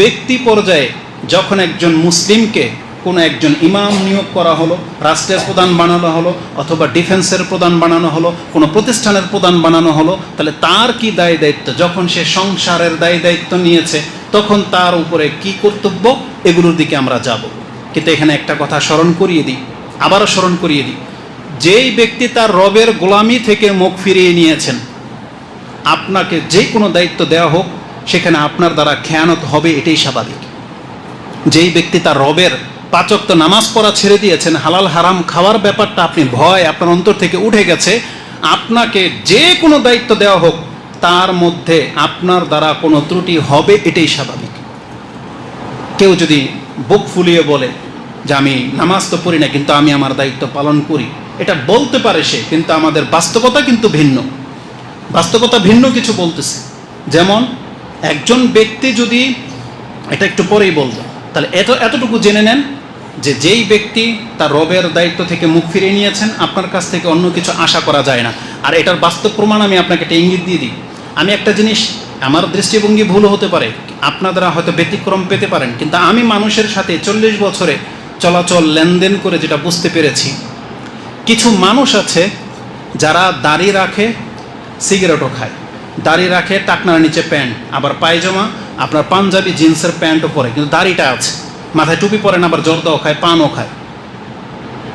ব্যক্তি পর্যায়ে যখন একজন মুসলিমকে কোনো একজন ইমাম নিয়োগ করা হলো, রাষ্ট্রের প্রধান বানানো হলো অথবা ডিফেন্সের প্রধান বানানো হলো, কোনো প্রতিষ্ঠানের প্রধান বানানো হলো, তাহলে তার কি দায় দায়িত্ব? যখন সে সংসারের দায় দায়িত্ব নিয়েছে, তখন তার উপরে কি কর্তব্য? এগুলোর দিকে আমরা যাব। কিন্তু এখানে একটা কথা স্মরণ করিয়ে দিই, আবারও স্মরণ করিয়ে দিই। যেই ব্যক্তি তার রবের গোলামি থেকে মুখ ফিরিয়ে নিয়েছেন, আপনাকে যে কোনো দায়িত্ব দেওয়া হোক সেখানে আপনার দ্বারা খেয়ানত হবে, এটাই স্বাভাবিক। যেই ব্যক্তি তার রবের পাচক তো নামাজ পড়া ছেড়ে দিয়েছেন, হালাল হারাম খাওয়ার ব্যাপারটা আপনি ভয়, আপনার অন্তর থেকে উঠে গেছে, আপনাকে যে কোনো দায়িত্ব দেওয়া হোক, তার মধ্যে আপনার দ্বারা কোনো ত্রুটি হবে, এটাই স্বাভাবিক। কেউ যদি বুক ফুলিয়ে বলে যে আমি নামাজ তো পড়ি না, কিন্তু আমি আমার দায়িত্ব পালন করি, এটা বলতে পারে সে, কিন্তু আমাদের বাস্তবতা কিন্তু ভিন্ন। বাস্তবতা ভিন্ন কিছু বলতেছে। যেমন একজন ব্যক্তি যদি, এটা একটু পরেই বলব, তাহলে এত, এতটুকু জেনে নেন যে যেই ব্যক্তি তার রবের দায়িত্ব থেকে মুখ ফিরিয়ে নিয়েছেন, আপনার কাছ থেকে অন্য কিছু আশা করা যায় না। আর এটার বাস্তব প্রমাণ আমি আপনাকে একটা ইঙ্গিত দিয়ে দিই। আমি একটা জিনিস, আমার দৃষ্টিভঙ্গি ভুল হতে পারে, আপনারা হয়তো ব্যতিক্রম পেতে পারেন, কিন্তু আমি মানুষের সাথে চল্লিশ বছরে চলাচল, লেনদেন করে যেটা বুঝতে পেরেছি, কিছু মানুষ আছে যারা দাড়ি রাখে, সিগারেটও খায়। দাড়ি রাখে, টাকনার নিচে প্যান্ট। আবার পায়জামা, আপনার পাঞ্জাবি, জিন্সের প্যান্টও পরে কিন্তু দাড়িটা আছে। মাথায় টুপি পরেন, আবার জর্দাও খায়, পানও খায়।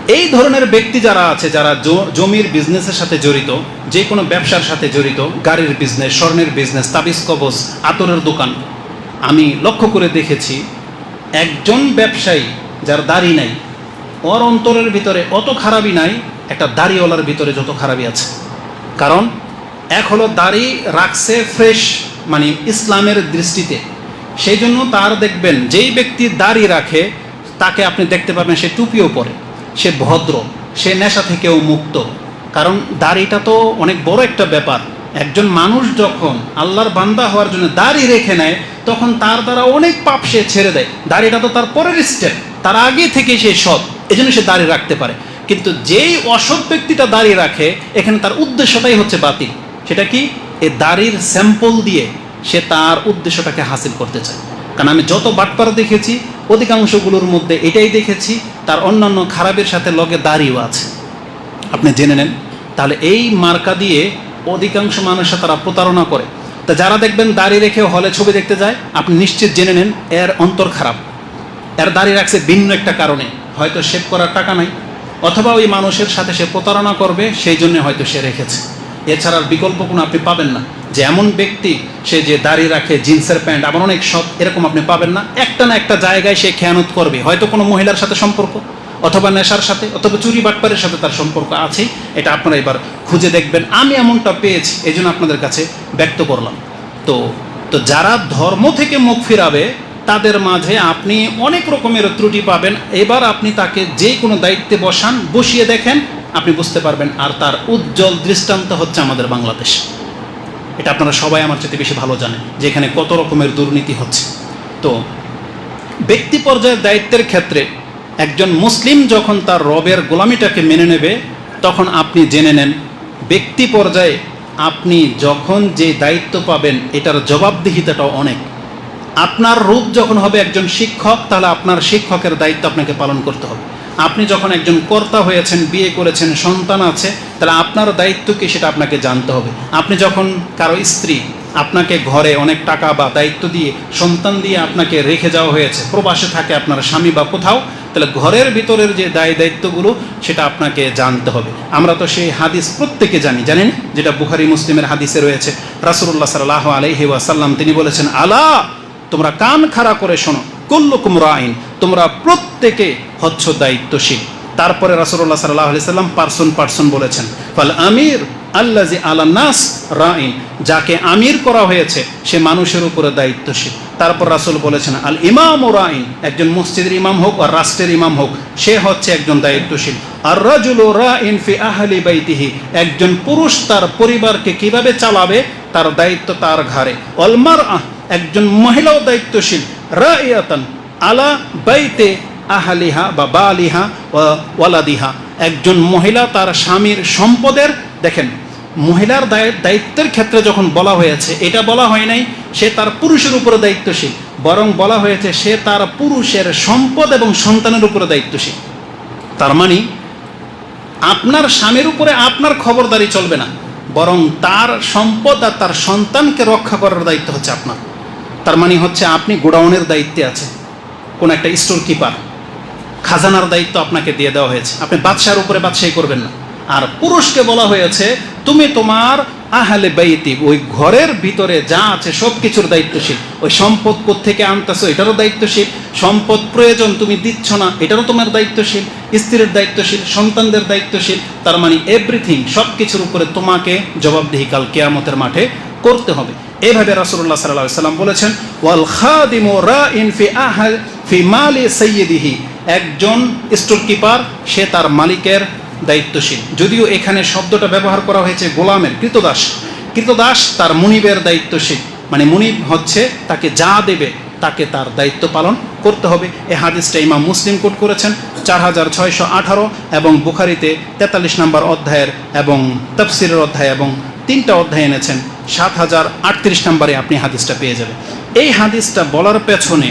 এই ধরনের ব্যক্তি যারা আছে, যারা জমির বিজনেসের সাথে জড়িত যে কোনো ব্যবসার সাথে জড়িত, গাড়ির বিজনেস স্বর্ণের বিজনেস তাবিজ কবজ, আতরের দোকান, আমি লক্ষ্য করে দেখেছি, একজন ব্যবসায়ী যার দাড়ি নাই, ওর অন্তরের ভিতরে অত খারাপই নাই, একটা দাড়িওয়ালার ভিতরে যত খারাপই আছে। কারণ হলো দাড়ি রাখছে ফ্রেশ মানে ইসলামের দৃষ্টিতে। সেই জন্য তার দেখবেন, যেই ব্যক্তি দাড়ি রাখে, তাকে আপনি দেখতে পাবেন সে টুপিও পরে, সে ভদ্র, সে নেশা থেকেও মুক্ত। কারণ দাড়িটা তো অনেক বড় একটা ব্যাপার। একজন মানুষ যখন আল্লাহর বান্দা হওয়ার জন্য দাড়ি রেখে নেয়, তখন তার দ্বারা অনেক পাপ সে ছেড়ে দেয়। দাড়িটা তো তার পরের স্টেপ তার আগে থেকে সে সৎ, এজন্য সে দাড়ি রাখতে পারে। কিন্তু যেই অসৎ ব্যক্তিটা দাঁড়িয়ে রাখে, এখানে তার উদ্দেশ্যটাই হচ্ছে বাতিল। সেটা কি? এই দাড়ির স্যাম্পল দিয়ে সে তার উদ্দেশ্যটাকে হাসিল করতে চায়। কারণ আমি যত বাটপার দেখেছি, অধিকাংশগুলোর মধ্যে এটাই দেখেছি, তার অন্যান্য খারাপের সাথে লগে দাড়িও আছে। আপনি জেনে নেন। তাহলে এই মার্কা দিয়ে অধিকাংশ মানুষের তারা প্রতারণা করে। তা যারা দেখবেন দাড়ি রেখে হলে ছবি দেখতে যায়, আপনি নিশ্চিত জেনে নেন, এর অন্তর খারাপ। এর দাড়ি রাখছে ভিন্ন একটা কারণে। হয়তো শেভ করার টাকা নাই, অথবা ওই মানুষের সাথে সে প্রতারণা করবে, সেই জন্য হয়তো সে রেখেছে। এছাড়া আর বিকল্প কোনো আপনি পাবেন না। যে এমন ব্যক্তি, সে যে দাড়ি রাখে, জিন্সের প্যান্ট, আবার অনেক সৎ এরকম আপনি পাবেন না। একটা না একটা জায়গায় সে খেয়ানত করবে। হয়তো কোনো মহিলার সাথে সম্পর্ক, অথবা নেশার সাথে, অথবা চুরি বাটপারের সাথে তার সম্পর্ক আছেই এটা আপনারা এবার খুঁজে দেখবেন। আমি এমনটা পেয়েছি এই জন্য আপনাদের কাছে ব্যক্ত করলাম। তো তো যারা ধর্ম থেকে মুখ ফিরাবে, তাদের মাঝে আপনি অনেক রকমের ত্রুটি পাবেন। এবার আপনি তাকে যে কোনো দায়িত্বে বসান, বসিয়ে দেখেন আপনি বুঝতে পারবেন, আর তার উজ্জ্বল দৃষ্টান্ত হচ্ছে আমাদের বাংলাদেশ। এটা আপনারা সবাই আমার চেয়ে বেশি ভালো জানেন যে এখানে কত রকমের দুর্নীতি হচ্ছে। তো, ব্যক্তি পর্যায়ের দায়িত্বের ক্ষেত্রে একজন মুসলিম যখন তার রবের গোলামিটাকে মেনে নেবে, তখন আপনি জেনে নেন, ব্যক্তি পর্যায়ে আপনি যখন যে দায়িত্ব পাবেন, এটার জবাবদিহিতাটাও অনেক। আপনার রূপ যখন হবে একজন শিক্ষক, তাহলে আপনার শিক্ষকের দায়িত্ব আপনাকে পালন করতে হবে। আপনি যখন একজন কর্তা হয়েছেন, বিয়ে করেছেন, সন্তান আছে, তাহলে আপনার দায়িত্ব কি সেটা আপনাকে জানতে হবে। আপনি যখন কারও স্ত্রী আপনাকে ঘরে অনেক টাকা বা দায়িত্ব দিয়ে সন্তান দিয়ে আপনাকে রেখে যাওয়া হয়েছে, প্রবাসে থাকে আপনার স্বামী বা কোথাও, তাহলে ঘরের ভিতরের যে দায় দায়িত্বগুলো সেটা আপনাকে জানতে হবে। আমরা তো সেই হাদিস প্রত্যেকে জানি, জানেন? যেটা বুখারি মুসলিমের হাদিসে রয়েছে। রাসুল্লাহ সাল্লাহ আলহি ওয়াসাল্লাম তিনি বলেছেন, আলা, তোমরা কান খাড়া করে শোনো। কুল্লুকুম রাইন, তোমরা প্রত্যেকে হচ্ছ দায়িত্বশীল। তারপরে রাসুল্লাহ সাল্লাহ সাল্লাম পার্সন পার্সন বলেছেন, ফল আমির জি আলান্নাস রাইন যাকে আমির করা হয়েছে, সে মানুষের উপরে দায়িত্বশীল। তারপর রাসুল বলেছেন, আল ইমাম ও রাইন একজন মসজিদের ইমাম হোক আর রাষ্ট্রের ইমাম হোক, সে হচ্ছে একজন দায়িত্বশীল। আর রাজুল রাইন ফি আহলি বাইতিহি একজন পুরুষ তার পরিবারকে কীভাবে চালাবে, তার দায়িত্ব তার ঘাড়ে। অলমার আহ একজন মহিলাও দায়িত্বশীল রাইয়াতান আলা বাইতে আহালিহা বা বালিহা ওয়ালাদিহা। একজন মহিলা তার স্বামীর সম্পদের, দেখেন, মহিলার দায়- দায়িত্বের ক্ষেত্রে যখন বলা হয়েছে, এটা বলা হয় নাই, সে তার পুরুষের উপরে দায়িত্বশীল, বরং বলা হয়েছে সে তার পুরুষের সম্পদ এবং সন্তানের উপরে দায়িত্বশীল। তার মানে আপনার স্বামীর উপরে আপনার খবরদারি চলবে না, বরং তার সম্পদ আর তার সন্তানকে রক্ষা করার দায়িত্ব হচ্ছে আপনার। তার মানে হচ্ছে আপনি গোডাউনের দায়িত্বে আছে কোন একটা স্টোর কিপার খাজানার দায়িত্ব আপনাকে দিয়ে দেওয়া হয়েছে। আপনি বাদশার উপরে বাদশাহী করবেন না। আর পুরুষকে বলা হয়েছে, তুমি তোমার আহালে বাইতি, ওই ঘরের ভিতরে যা আছে সব কিছুর দায়িত্বশীল। ওই সম্পদ থেকে আনতেছো, এটারও দায়িত্বশীল। সম্পদ প্রয়োজন তুমি দিচ্ছ না, এটারও তোমার দায়িত্বশীল। স্ত্রীর দায়িত্বশীল, সন্তানদের দায়িত্বশীল। তার মানে এভরিথিং সব কিছুর উপরে তোমাকে জবাবদিহি কাল কেয়ামতের মাঠে করতে হবে। এইভাবে রাসূলুল্লাহ সাল্লাল্লাহু আলাইহি সাল্লাম বলেছেন, ওয়াল খাদিমু রাইন ফি ফি মালি সাইয়্যিদিহি। একজন স্টোর কিপার, সে তার মালিকের দায়িত্বশীল। যদিও এখানে শব্দটা ব্যবহার করা হয়েছে গোলামের, কৃতদাস। কৃতদাস তার মুনিবের দায়িত্বশীল। মানে মুনিব হচ্ছে তাকে যা দেবে, তাকে তার দায়িত্ব পালন করতে হবে। এ হাদিসটা ইমাম মুসলিম কোট করেছেন, চার হাজার ছয়শো আঠারো এবং বুখারিতে তেতাল্লিশ নম্বর অধ্যায়ের এবং তফসিরের অধ্যায় এবং তিনটা অধ্যায় এনেছেন। সাত হাজার আটত্রিশ নম্বরে আপনি হাদিসটা পেয়ে যাবেন। এই হাদিসটা বলার পেছনে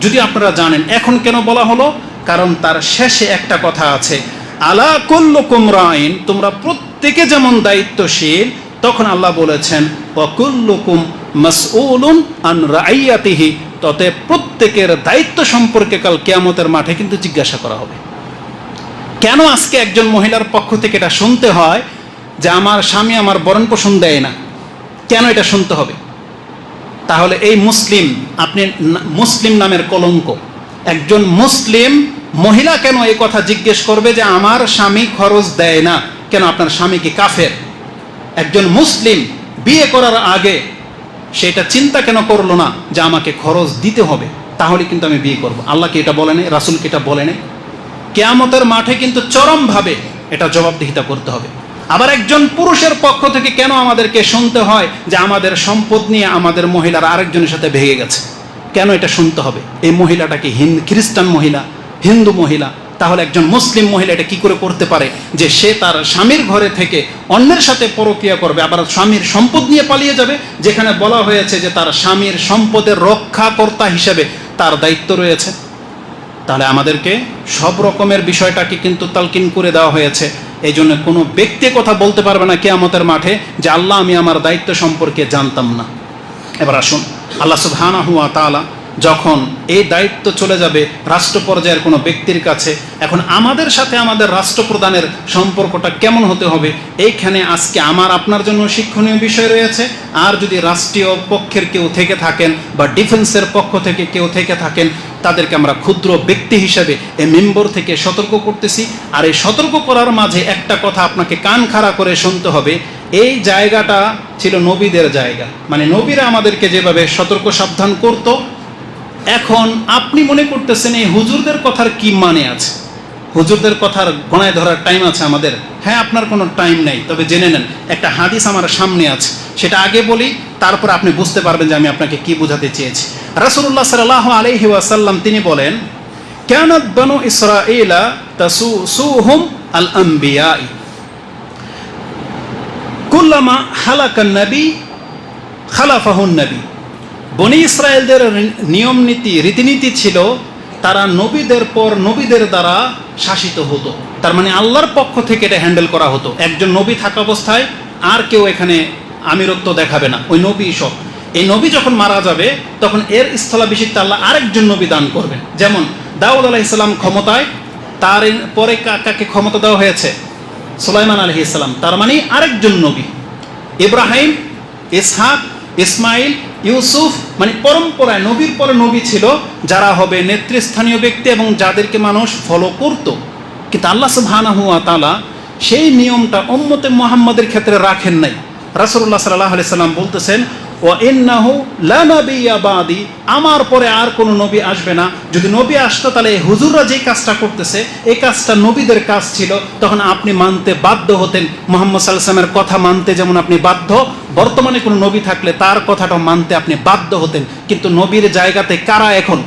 যদি আপনারা জানেন, এখন কেন বলা হলো? কারণ তার শেষে একটা কথা আছে, আলা কুল্লুকুম রাইন তোমরা প্রত্যেকে যেমন দায়িত্বশীল, তখন আল্লাহ বলেছেন ওয়াকুল্লুকুম মাসউলুন আন রাইয়াতিহি ততে প্রত্যেকের দায়িত্ব সম্পর্কে কাল কিয়ামতের মাঠে কিন্তু জিজ্ঞাসা করা হবে। কেন আজকে একজন মহিলার পক্ষ থেকে এটা শুনতে হয়? যে আমার স্বামী আমার বরণ পোষণ দেয় না, কেন এটা শুনতে হবে? তাহলে এই মুসলিম, আপনি মুসলিম নামের কলঙ্ক। একজন মুসলিম মহিলা কেন এই কথা জিজ্ঞেস করবে যে আমার স্বামী খরচ দেয় না? কেন আপনার স্বামী কি কাফের? একজন মুসলিম বিয়ে করার আগে সেটা চিন্তা কেন করল না যে আমাকে খরচ দিতে হবে? তাহলে কিন্তু আমি বিয়ে করব। আল্লাহকে এটা বলেনি? রাসুলকে এটা বলেনি? কেয়ামতের মাঠে কিন্তু চরমভাবে এটা জবাবদিহিতা করতে হবে। আবার একজন পুরুষের পক্ষ থেকে কেন আমাদেরকে শুনতে হয় যে আমাদের সম্পদ নিয়ে আমাদের মহিলার আরেকজনের সাথে ভেঙে গেছে? কেন এটা শুনতে হবে? এই মহিলাটা কি হিন্দ খ্রিস্টান মহিলা? হিন্দু মহিলা? তাহলে একজন মুসলিম মহিলা এটা কি করে করতে পারে? যে সে তার স্বামীর ঘরে থেকে অন্যের সাথে পরক্রিয়া করবে, আবার স্বামীর সম্পদ নিয়ে পালিয়ে যাবে, যেখানে বলা হয়েছে যে তার স্বামীর সম্পদের রক্ষাকর্তা হিসেবে তার দায়িত্ব রয়েছে। তাহলে আমাদেরকে সব রকমের বিষয়টাকে কিন্তু তালকিন করে দেওয়া হয়েছে। এই জন্য কোনো ব্যক্তি কথা বলতে পারবে না কেয়ামতের মাঠে যে, আল্লাহ, আমি আমার দায়িত্ব সম্পর্কে জানতাম না। এবার আসুন। আল্লাহ সুহানা হুয়া তাআলা যখন এই দায়িত্ব চলে যাবে রাষ্ট্র পর্যায়ের কোনো ব্যক্তির কাছে, এখন আমাদের সাথে আমাদের রাষ্ট্রপ্রধানের সম্পর্কটা কেমন হতে হবে? এইখানে আজকে আমার, আপনার জন্য শিক্ষণীয় বিষয় রয়েছে। আর যদি রাষ্ট্রীয় পক্ষের কেউ থেকে থাকেন বা ডিফেন্সের পক্ষ থেকে কেউ থেকে থাকেন, তাদেরকে আমরা ক্ষুদ্র ব্যক্তি হিসেবে এই মেম্বর থেকে সতর্ক করতেছি। আর এই সতর্ক করার মাঝে একটা কথা আপনাকে কান খাড়া করে শুনতে হবে। এই জায়গাটা ছিল নবীদের জায়গা। মানে নবীরা আমাদেরকে যেভাবে সতর্ক সাবধান করতো এখন আপনি মনে করতেছেন এই হুজুরদের কথার কি মানে আছে? হুজুরদের কথার গণায় ধরার টাইম আছে আমাদের? হ্যাঁ আপনার কোনো টাইম নেই। তবে জেনে নেন, একটা হাদিস আমার সামনে আছে। সেটা আগে বলি, তারপর আপনি বুঝতে পারবেন যে আমি আপনাকে কি বোঝাতে চেয়েছি। রাসূলুল্লাহ সাল্লাল্লাহু আলাইহি ওয়াসাল্লাম, তিনি বলেন, কানাত বানু ইসরাঈলা তাসুসুহুম আল আম্বিয়াই কুল্লামা হালাকান নবী খালাফাহুন নবী। বনি ইসরায়েলদের নিয়ম নীতি, রীতিনীতি ছিল, তারা নবীদের পর নবীদের দ্বারা শাসিত হতো। তার মানে আল্লাহর পক্ষ থেকে এটা হ্যান্ডেল করা হতো। একজন নবী থাকা অবস্থায় আর কেউ এখানে আমিরত্ব দেখাবে না, ওই নবী সব। এই নবী যখন মারা যাবে, তখন এর স্থলাভিষিক্ত আল্লাহ আরেকজন নবী দান করবেন। যেমন দাউদ আলাহ ইসলাম ক্ষমতায়, তার পরে কা- কাকে ক্ষমতা দেওয়া হয়েছে? সুলাইমান আলহি ইসলাম তার মানে আরেকজন নবী। ইব্রাহিম, ইসহাক, ইসমাইল ইউসুফ মানে পরম্পরায় নবীর পরে নবী ছিল, যারা হবে নেতৃস্থানীয় ব্যক্তি এবং যাদেরকে মানুষ ফলো করত। কিন্তু আল্লাহ সুবহানাহু তালা সেই নিয়মটা অম্মতে মোহাম্মদের ক্ষেত্রে রাখেন নাই। রাসুল্লাহ সাল্লাহ আলাইহি সাল্লাম বলতেছেন আমার পরে আর কোনো নবী আসবে না। যদি নবী আসতো, তাহলে এই হুজুররা যে কাজটা করতেছে, এই কাজটা নবীদের কাজ ছিল, তখন আপনি মানতে বাধ্য হতেন। মোহাম্মদ সাল্লামের কথা মানতে যেমন আপনি বাধ্য, বর্তমানে কোনো নবী থাকলে তার কথাটা মানতে আপনি বাধ্য হতেন। কিন্তু নবীর জায়গাতে কারা এখন?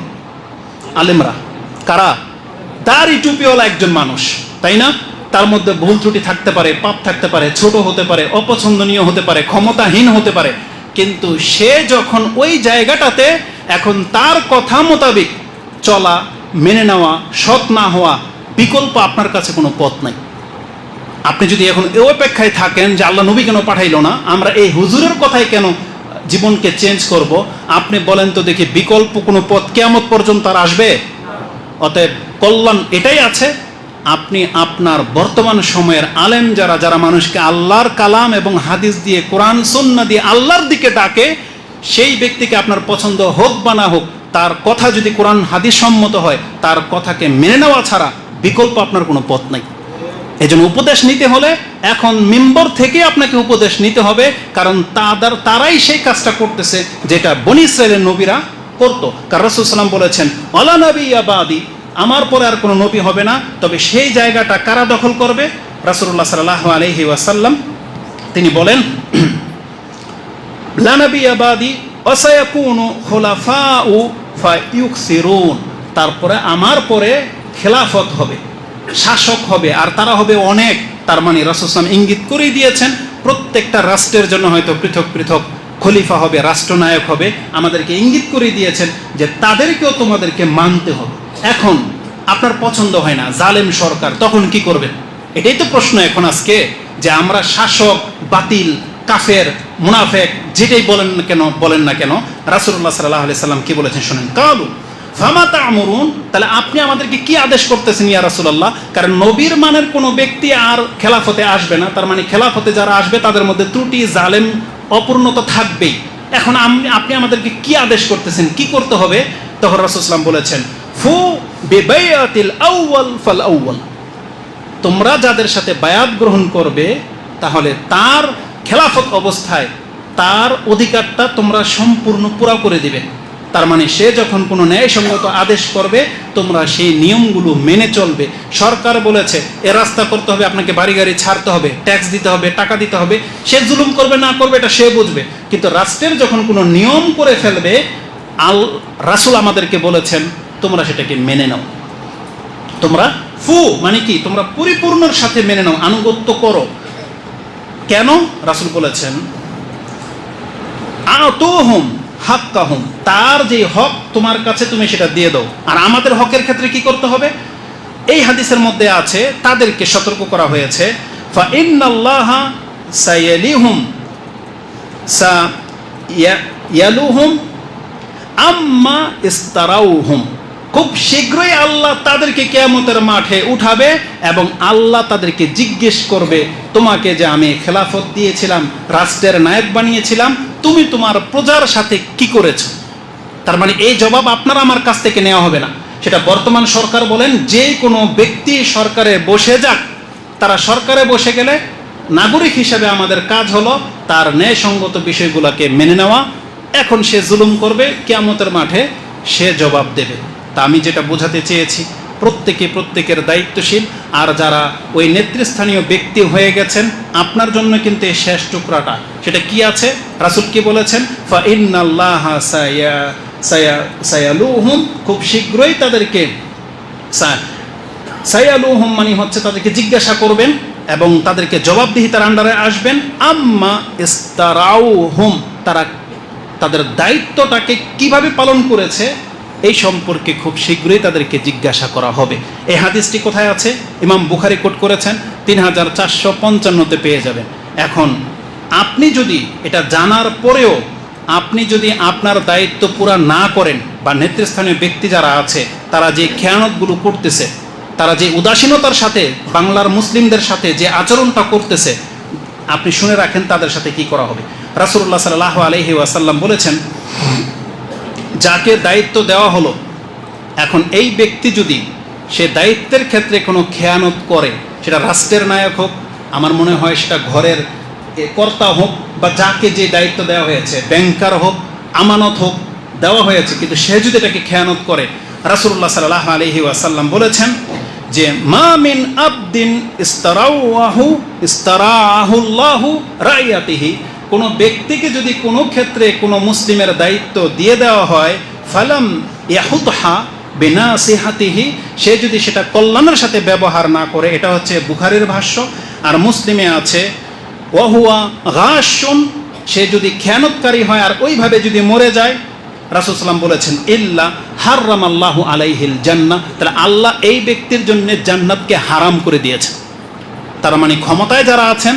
আলেমরা। কারা? দাড়ি টুপিওয়ালা একজন মানুষ, তাই না? তার মধ্যে ভুল ত্রুটি থাকতে পারে, পাপ থাকতে পারে, ছোট হতে পারে, অপছন্দনীয় হতে পারে, ক্ষমতাহীন হতে পারে। কিন্তু সে যখন ওই জায়গাটাতে এখন তার কথা মোতাবেক চলা, মেনে নেওয়া, সৎ না হওয়া বিকল্প আপনার কাছে কোনো পথ নাই। আপনি যদি এখন এ অপেক্ষায় থাকেন যে আল্লাহ নবী কেন পাঠাইলো না, আমরা এই হুজুরের কথাই কেন জীবনকে চেঞ্জ করব? আপনি বলেন তো দেখি বিকল্প কোনো পথ কেমত পর্যন্ত আর আসবে? অতএব কল্যাণ এটাই আছে। আপনি আপনার বর্তমান সময়ের আলেম যারা যারা মানুষকে আল্লাহর কালাম এবং হাদিস দিয়ে কোরআন সন্না দিয়ে আল্লাহর দিকে ডাকে, সেই ব্যক্তিকে আপনার পছন্দ হোক বা না হোক, তার কথা যদি কোরআন, হাদিস সম্মত হয়, তার কথাকে মেনে নেওয়া ছাড়া বিকল্প আপনার কোনো পথ নাই। এই জন্য উপদেশ নিতে হলে এখন মেম্বর থেকে আপনাকে উপদেশ নিতে হবে, কারণ তাদের, তারাই সেই কাজটা করতেছে যেটা বনি নবীরা করতো। কারণ রসুল সাল্লাম বলেছেন অলা নবী আবাদি আমার পরে আর কোনো নবী হবে না, তবে সেই জায়গাটা কারা দখল করবে? রাসুল্লাহ সাল্লাহ আলহি ওয়াসাল্লাম। তিনি বলেন খোলাফা উ তারপরে আমার পরে খেলাফত হবে, শাসক হবে, আর তারা হবে অনেক। তার মানে রাসুসলাম ইঙ্গিত করেই দিয়েছেন, প্রত্যেকটা রাষ্ট্রের জন্য হয়তো পৃথক পৃথক খলিফা হবে, রাষ্ট্রনায়ক হবে। আমাদেরকে ইঙ্গিত করে দিয়েছেন যে তাদেরকেও তোমাদেরকে মানতে হবে। এখন আপনার পছন্দ হয় না, জালেম সরকার, তখন কি করবেন? এটাই তো প্রশ্ন এখন আজকে, যে আমরা শাসক, বাতিল, কাফের, মুনাফেক, যেটাই বলেন না কেন, বলেন না কেন রাসুল্লাহ সাল্লাহ আলি সাল্লাম কি বলেছেন শোনেন, কালু ফামাতা আমরুন তাহলে আপনি আমাদেরকে কি আদেশ করতেছেন ইয়া রাসুলাল্লাহ? কারণ নবীর মানের কোনো ব্যক্তি আর খেলাফতে আসবে না, তার মানে খেলাফতে যারা আসবে, তাদের মধ্যে ত্রুটি, জালেম অপূর্ণতা থাকবেই। এখন আপনি আমাদেরকে কি আদেশ করতেছেন, কি করতে হবে? তখন রাসুলাম বলেছেন ফু আউয়াল ফাল তোমরা যাদের সাথে বায়াত গ্রহণ করবে, তাহলে তার খেলাফত অবস্থায় তার অধিকারটা তোমরা সম্পূর্ণ পুরা করে দিবে। তার মানে সে যখন কোনো ন্যায়সঙ্গত আদেশ করবে, তোমরা সেই নিয়মগুলো মেনে চলবে। সরকার বলেছে, এ রাস্তা করতে হবে, আপনাকে বাড়ি গাড়ি ছাড়তে হবে, ট্যাক্স দিতে হবে, টাকা দিতে হবে। সে জুলুম করবে, না করবে, এটা সে বুঝবে। কিন্তু রাষ্ট্রের যখন কোনো নিয়ম করে ফেলবে আল রাসুল আমাদেরকে বলেছেন তোমরা সেটাকে মেনে নাও। তোমরা ফু মানে কি? তোমরা পরিপূর্ণর সাথে মেনে নাও, আনুগত্য করো। কেন? রাসুল বলেছেন, আতোহম হাক্কাহুম। তার যে হক তোমার কাছে তুমি সেটা দিয়ে দাও। আর আমাদের হকের ক্ষেত্রে কি করতে হবে? এই হাদিসের মধ্যে আছে, তাদেরকে সতর্ক করা হয়েছে, ফা ইন্নাল্লাহা সায়ালিহুম সা ইয়ালুহুম আম্মা ইস্তারাউহুম। খুব শীঘ্রই আল্লাহ তাদেরকে কেয়ামতের মাঠে উঠাবে এবং আল্লাহ তাদেরকে জিজ্ঞেস করবে, তোমাকে যে আমি খেলাফত দিয়েছিলাম, রাষ্ট্রের নায়ক বানিয়েছিলাম, তুমি তোমার প্রজার সাথে কি করেছ? তার মানে এই জবাব আপনার আমার কাছ থেকে নেওয়া হবে না। সেটা বর্তমান সরকার বলেন, যে কোনো ব্যক্তি সরকারে বসে যাক। তারা সরকারে বসে গেলে নাগরিক হিসাবে আমাদের কাজ হলো তার ন্যায়সঙ্গত বিষয়গুলোকে মেনে নেওয়া। এখন সে জুলুম করবে, কেয়ামতের মাঠে সে জবাব দেবে। তা আমি যেটা বোঝাতে চেয়েছি, প্রত্যেকে প্রত্যেকের দায়িত্বশীল। আর যারা ওই নেতৃস্থানীয় ব্যক্তি হয়ে গেছেন, আপনার জন্য কিন্তু এই শেষ টুকরাটা। সেটা কি আছে? রাসুল কি বলেছেন? সায়ালুহুম, খুব শীঘ্রই তাদেরকে সায়ালুহুম মানে হচ্ছে তাদেরকে জিজ্ঞাসা করবেন এবং তাদেরকে জবাবদিহিতার আন্ডারে আসবেন। আম্মা ইস্তারাউ হুম তারা তাদের দায়িত্বটাকে কীভাবে পালন করেছে? এই সম্পর্কে খুব শীঘ্রই তাদেরকে জিজ্ঞাসা করা হবে। এই হাদিসটি কোথায় আছে? ইমাম বুখারি কোট করেছেন, তিন হাজার চারশো পঞ্চান্নতে পেয়ে যাবেন। এখন, আপনি যদি এটা জানার পরেও আপনি যদি আপনার দায়িত্ব পুরা না করেন বা নেতৃস্থানীয় ব্যক্তি যারা আছে, তারা যে খেয়ানতগুলো করতেছে, তারা যে উদাসীনতার সাথে বাংলার মুসলিমদের সাথে যে আচরণটা করতেছে, আপনি শুনে রাখেন তাদের সাথে কি করা হবে। রাসুল্লাহ সাল্লাহ আলহি ওয়াসাল্লাম বলেছেন যাকে দায়িত্ব দেওয়া হলো, এখন এই ব্যক্তি যদি সে দায়িত্বের ক্ষেত্রে কোনো খেয়ানত করে, সেটা রাষ্ট্রের নায়ক হোক, আমার মনে হয় সেটা ঘরের কর্তা হোক বা যাকে যে দায়িত্ব দেওয়া হয়েছে, ব্যাংকার হোক, আমানত হোক, দেওয়া হয়েছে, কিন্তু সে যদি এটাকে খেয়ানত করে রাসুল্লাহ সাল্লাহ আলহি ওয়াসাল্লাম বলেছেন যে, মা মিন আবদিন ইস্তারাহু ইস্তারাহুল্লাহু রাইয়াতিহি। কোনো ব্যক্তিকে যদি কোনো ক্ষেত্রে কোনো মুসলিমের দায়িত্ব দিয়ে দেওয়া হয়, ফালাম ইয়াহুতহা বিনা সিহাতিহি সে যদি সেটা কল্যাণের সাথে ব্যবহার না করে, এটা হচ্ছে বুখারের ভাষ্য, আর মুসলিমে আছে, ওয়াহুয়া গাশুন, সে যদি খেয়ানতকারী হয় আর ওইভাবে যদি মরে যায় রাসুলসাল্লাম বলেছেন, ইল্লা হাররাম আল্লাহ আলাইহিল জান্না তাহলে আল্লাহ এই ব্যক্তির জন্য জান্নাতকে হারাম করে দিয়েছেন। তার মানে ক্ষমতায় যারা আছেন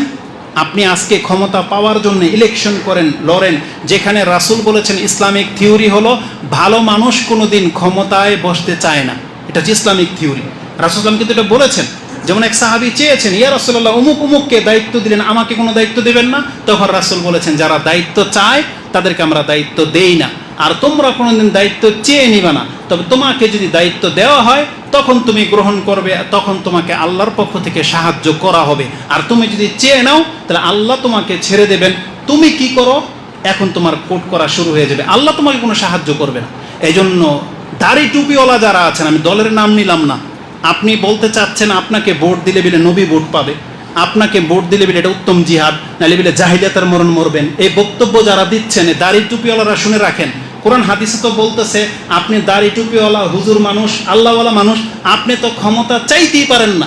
আপনি আজকে ক্ষমতা পাওয়ার জন্য ইলেকশন করেন, লড়েন। যেখানে রাসুল বলেছেন, ইসলামিক থিওরি হলো, ভালো মানুষ কোনো দিন ক্ষমতায় বসতে চায় না। এটা হচ্ছে ইসলামিক থিওরি রাসুলাম কিন্তু এটা বলেছেন। যেমন এক সাহাবি চেয়েছেন, ইয়া রাসুল্লাহ অমুক উমুককে দায়িত্ব দিলেন, আমাকে কোনো দায়িত্ব দেবেন না? তখন রাসুল বলেছেন, যারা দায়িত্ব চায়, তাদেরকে আমরা দায়িত্ব দেই না। আর তোমরা কোনোদিন দায়িত্ব চেয়ে নিবে না। তবে তোমাকে যদি দায়িত্ব দেওয়া হয়, তখন তুমি গ্রহণ করবে, তখন তোমাকে আল্লাহর পক্ষ থেকে সাহায্য করা হবে। আর তুমি যদি চেয়ে নাও, তাহলে আল্লাহ তোমাকে ছেড়ে দেবেন। তুমি কি করো? এখন তোমার কোট করা শুরু হয়ে যাবে। আল্লাহ তোমাকে কোনো সাহায্য করবে না। এই জন্য দাড়ি টুপিওয়ালা যারা আছেন, আমি দলের নাম নিলাম না। আপনি বলতে চাচ্ছেন, আপনাকে ভোট দিলে বিলে নবী ভোট পাবে। আপনাকে ভোট দিলে বিলে এটা উত্তম জিহাদ, নাহলে বিলে জাহিলিয়াতের মরণ মরবেন। এই বক্তব্য যারা দিচ্ছেন দাড়ি টুপিওয়ালারা শুনে রাখেন। কোরআন হাদিসে তো বলতেছে, আপনি দাড়ি টুপিওয়ালা, হুজুর মানুষ, আল্লাহওয়ালা মানুষ, আপনি তো ক্ষমতা চাইতেই পারেন না।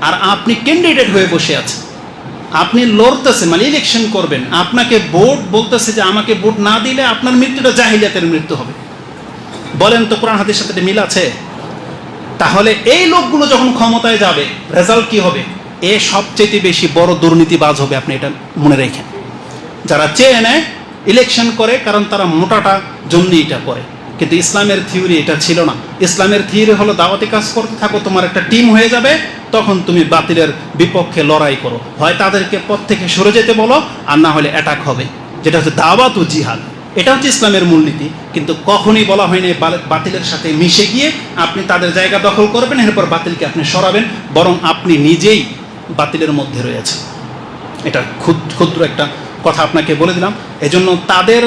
আর আপনি ক্যান্ডিডেট হয়ে বসে আছেন। আপনি লড়তেছে মানে ইলেকশন করবেন। আপনাকে ভোট বলতেছে যে আমাকে ভোট না দিলে আপনার মৃত্যুটা জাহিলিয়াতের মৃত্যু হবে। বলেন তো কোরআন হাদিসের সাথে মিল আছে? তাহলে এই লোকগুলো যখন ক্ষমতায় যাবে রেজাল্ট কি হবে? এ সবচেয়ে বেশি বড় দুর্নীতিবাজ হবে, আপনি এটা মনে রেখেন। যারা চেয়ে নেয় ইলেকশন করে, কারণ তারা মোটাটা জন্য এটা করে। কিন্তু ইসলামের থিওরি এটা ছিল না। ইসলামের থিওরি হলো, দাওয়াতি কাজ করতে থাকো, তোমার একটা টিম হয়ে যাবে, তখন তুমি বাতিলের বিপক্ষে লড়াই করো। হয় তাদেরকে পথ থেকে সরে যেতে বলো, আর না হলে অ্যাটাক হবে। যেটা হচ্ছে দাওয়াত ও জিহাদ। এটা হচ্ছে ইসলামের মূলনীতি কিন্তু কখনই বলা হয়নি বাতিলের সাথে মিশে গিয়ে আপনি তাদের জায়গা দখল করবেন, এরপর বাতিলকে আপনি সরাবেন, বরং আপনি নিজেই বাতিলের মধ্যে রয়েছে। এটা ক্ষুদ- ক্ষুদ্র একটা কথা আপনাকে বলে দিলাম। এজন্য তাদের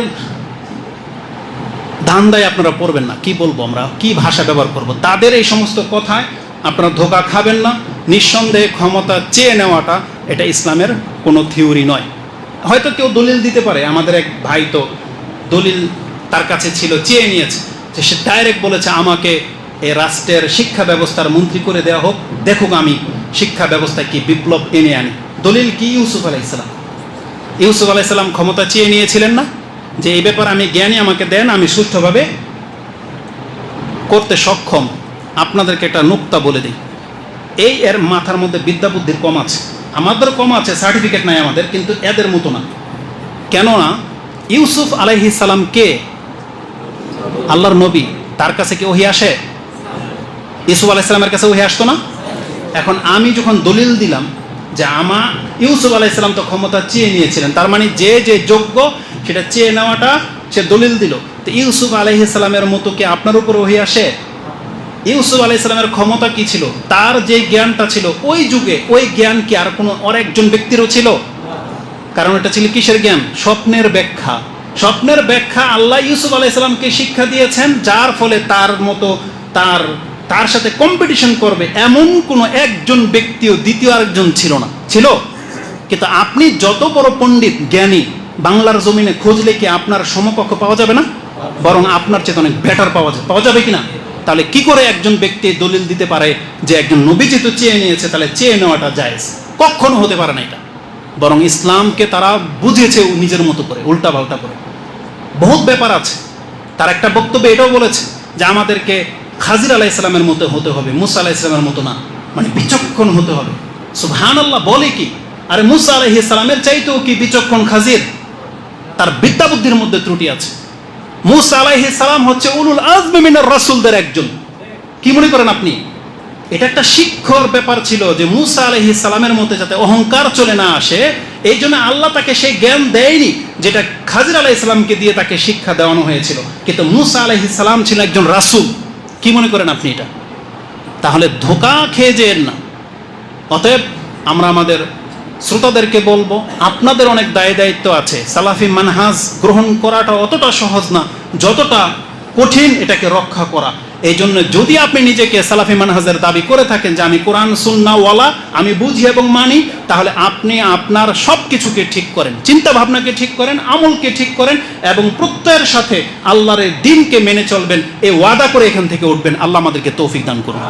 ধান্দায় আপনারা পড়বেন না। কি বলব আমরা? কি ভাষা ব্যবহার করব? তাদের এই সমস্ত কথায় আপনারা ধোকা খাবেন না। নিঃসন্দেহে ক্ষমতা চেয়ে নেওয়াটা এটা ইসলামের কোনো থিওরি নয়। হয়তো কেউ দলিল দিতে পারে। আমাদের এক ভাই তো দলিল তার কাছে ছিল, চেয়ে নিয়েছে। যে সে ডাইরেক্ট বলেছে, আমাকে এ রাষ্ট্রের শিক্ষা ব্যবস্থার মন্ত্রী করে দেওয়া হোক। দেখুক আমি শিক্ষা ব্যবস্থায় কি বিপ্লব এনে আনি? দলিল কি ইউসুফ আলাইসালাম ইউসুফ আলাইসাল্লাম ক্ষমতা চেয়ে নিয়েছিলেন না? যে এই ব্যাপারে আমি জ্ঞানী, আমাকে দেন, আমি সুষ্ঠুভাবে করতে সক্ষম। আপনাদেরকে একটা নুক্তা বলে দিই। এই এর মাথার মধ্যে বিদ্যা বুদ্ধির কম আছে। আমাদের কম আছে, সার্টিফিকেট নাই আমাদের, কিন্তু এদের মতো না। কেননা ইউসুফ আলাইহি সালাম কে? আল্লাহর নবী। তার কাছে কি ওহি আসে? ইউসুফ আলাইসালামের কাছে ওহি আসতো না? এখন আমি যখন দলিল দিলাম যে আমা ইউসুফ আলাইসালাম তো ক্ষমতা চেয়ে নিয়েছিলেন, তার মানে যে যে যোগ্য সেটা চেয়ে নেওয়াটা সে দলিল দিল। তো ইউসুফ আলাইসালামের মতো কি আপনার উপর ওহি আসে? ইউসুফ আলাইসালামের ক্ষমতা কি ছিল? তার যে জ্ঞানটা ছিল, ওই যুগে ওই জ্ঞান কি আর কোনো আর একজন ব্যক্তিরও ছিল? কারণ এটা ছিল কিসের জ্ঞান? স্বপ্নের ব্যাখ্যা। স্বপ্নের ব্যাখ্যা আল্লাহ ইউসুফ আলাইসালামকে শিক্ষা দিয়েছেন, যার ফলে তার মতো তার তার সাথে কম্পিটিশন করবে এমন কোনো একজন ব্যক্তিও দ্বিতীয় আরেকজন ছিল না। ছিল? কিন্তু আপনি যত বড় পণ্ডিত, জ্ঞানী, বাংলার জমিনে খুঁজলে কি আপনার সমকক্ষ পাওয়া যাবে না? বরং আপনার চেয়ে অনেক বেটার পাওয়া যাবে পাওয়া যাবে কি না তাহলে কি করে একজন ব্যক্তি দলিল দিতে পারে যে একজন নবী যেহেতু চেয়ে নিয়েছে, তাহলে চেয়ে নেওয়াটা জায়েজ? কখনো হতে পারে না এটা। বরং ইসলামকে তারা বুঝেছে নিজের মতো করে উল্টা পাল্টা করে। বহুত ব্যাপার আছে। তার একটা বক্তব্য এটাও বলেছে যে আমাদেরকে খাজির আলাহ ইসলামের মতো হতে হবে, মুসা আলাহ ইসলামের মতো না। মানে বিচক্ষণ হতে হবে। সুবহান আল্লাহ বলে কি? আরে মুসা আলাহ ইসলামের চাইতেও কি বিচক্ষণ খাজির? তার বিদ্যা বুদ্ধির মধ্যে ত্রুটি আছে। মুসা আলাইহি সালাম হচ্ছে উলুল আজমি মিনার রাসূলদের একজন। কি মনে করেন আপনি? এটা একটা শিক্ষর ব্যাপার ছিল যে মুসা আলহি সালামের মধ্যে যাতে অহংকার চলে না আসে, এই জন্য আল্লাহ তাকে সেই জ্ঞান দেয়নি যেটা খাজির আলাহ ইসলামকে দিয়ে তাকে শিক্ষা দেওয়ানো হয়েছিল। কিন্তু মুসা আলহি সালাম ছিল একজন রাসুল। কি মনে করেন আপনি এটা? তাহলে ধোকা খেয়ে যেন না। অতএব আমরা আমাদের শ্রোতাদেরকে বলব, আপনাদের অনেক দায় দায়িত্ব আছে। সালাফি মানহাজ গ্রহণ করাটা অতটা সহজ না, যতটা কঠিন এটাকে রক্ষা করা। এই জন্য যদি আপনি নিজেকে সালাফি মানহাজের দাবি করে থাকেন যে আমি কোরআন সুন্নাওয়ালা আমি বুঝি এবং মানি, তাহলে আপনি আপনার সব কিছুকে ঠিক করেন। চিন্তা ভাবনাকে ঠিক করেন, আমলকে ঠিক করেন এবং প্রত্যয়ের সাথে আল্লাহরের দিনকে মেনে চলবেন, এ ওয়াদা করে এখান থেকে উঠবেন। আল্লাহ আমাদেরকে তৌফিক দান করুন।